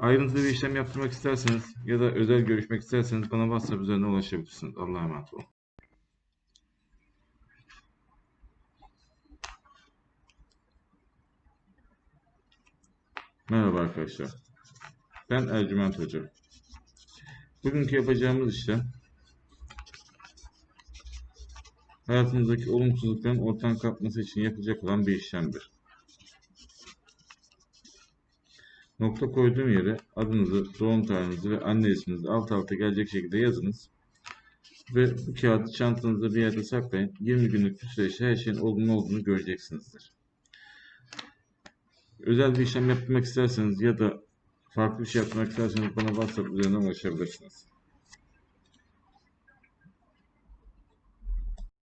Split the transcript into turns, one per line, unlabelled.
Ayrıntılı bir işlem yaptırmak isterseniz ya da özel görüşmek isterseniz bana WhatsApp üzerinden ulaşabilirsiniz. Allah'a emanet olun. Merhaba arkadaşlar. Ben Ercüment Hoca. Bugünkü yapacağımız işlem hayatınızdaki olumsuzlukların ortadan kalkması için yapılacak olan bir işlemdir. Nokta koyduğum yere adınızı, doğum tarihinizi ve anne isminizi alt alta gelecek şekilde yazınız. Ve bu kağıdı çantanızda bir yerde saklayın. 20 günlük bir süreçte her şeyin olumlu olduğunu göreceksinizdir. Özel bir işlem yapmak isterseniz ya da farklı bir şey yapmak isterseniz bana WhatsApp üzerinden ulaşabilirsiniz.